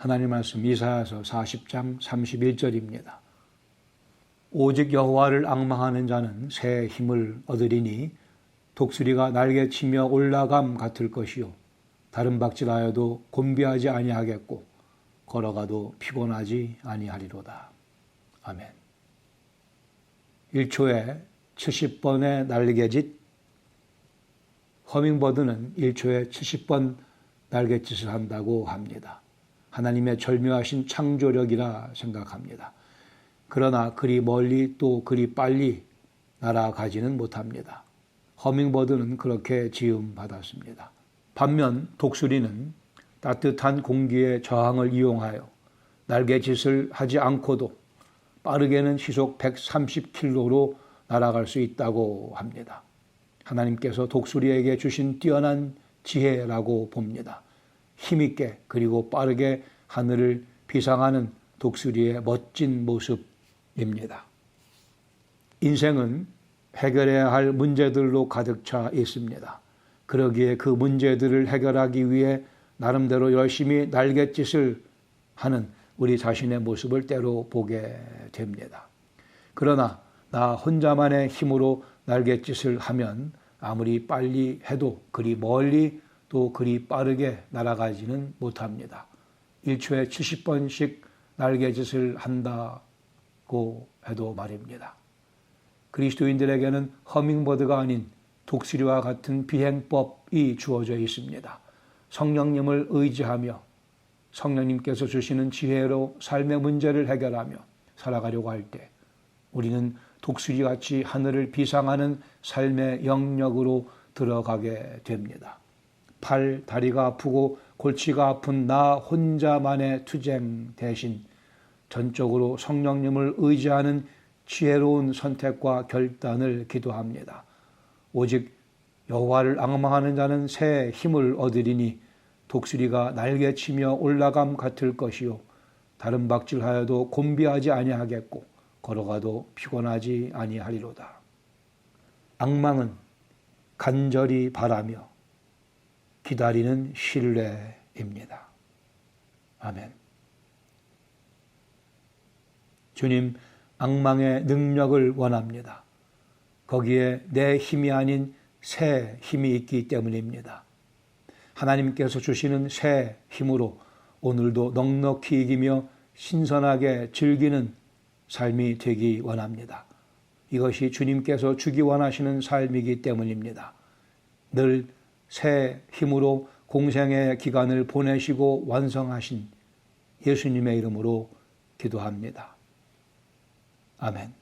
하나님 말씀 이사야서 40장 31절입니다. 오직 여호와를 앙망하는 자는 새 힘을 얻으리니 독수리가 날개 치며 올라감 같을 것이요 다른 박질하여도 곤비하지 아니하겠고 걸어가도 피곤하지 아니하리로다. 아멘. 1초에 70번의 날개짓 허밍버드는 1초에 70번 날갯짓을 한다고 합니다. 하나님의 절묘하신 창조력이라 생각합니다. 그러나 그리 멀리 또 그리 빨리 날아가지는 못합니다. 허밍버드는 그렇게 지음 받았습니다. 반면 독수리는 따뜻한 공기의 저항을 이용하여 날개짓을 하지 않고도 빠르게는 시속 130km로 날아갈 수 있다고 합니다. 하나님께서 독수리에게 주신 뛰어난 지혜라고 봅니다. 힘있게 그리고 빠르게 하늘을 비상하는 독수리의 멋진 모습입니다. 인생은 해결해야 할 문제들로 가득 차 있습니다. 그러기에 그 문제들을 해결하기 위해 나름대로 열심히 날갯짓을 하는 우리 자신의 모습을 때로 보게 됩니다. 그러나 나 혼자만의 힘으로 날갯짓을 하면 아무리 빨리 해도 그리 멀리 또 그리 빠르게 날아가지는 못합니다. 1초에 70번씩 날개짓을 한다고 해도 말입니다. 그리스도인들에게는 허밍버드가 아닌 독수리와 같은 비행법이 주어져 있습니다. 성령님을 의지하며 성령님께서 주시는 지혜로 삶의 문제를 해결하며 살아가려고 할 때 우리는 독수리같이 하늘을 비상하는 삶의 영역으로 들어가게 됩니다. 팔, 다리가 아프고 골치가 아픈 나 혼자만의 투쟁 대신 전적으로 성령님을 의지하는 지혜로운 선택과 결단을 기도합니다. 오직 여호와를 앙망하는 자는 새 힘을 얻으리니 독수리가 날개치며 올라감 같을 것이요 다른 박질하여도 곤비하지 아니하겠고 걸어가도 피곤하지 아니하리로다. 악망은 간절히 바라며 기다리는 신뢰입니다. 아멘. 주님, 악망의 능력을 원합니다. 거기에 내 힘이 아닌 새 힘이 있기 때문입니다. 하나님께서 주시는 새 힘으로 오늘도 넉넉히 이기며 신선하게 즐기는 삶이 되기 원합니다. 이것이 주님께서 주기 원하시는 삶이기 때문입니다. 늘 새 힘으로 공생의 기간을 보내시고 완성하신 예수님의 이름으로 기도합니다. 아멘.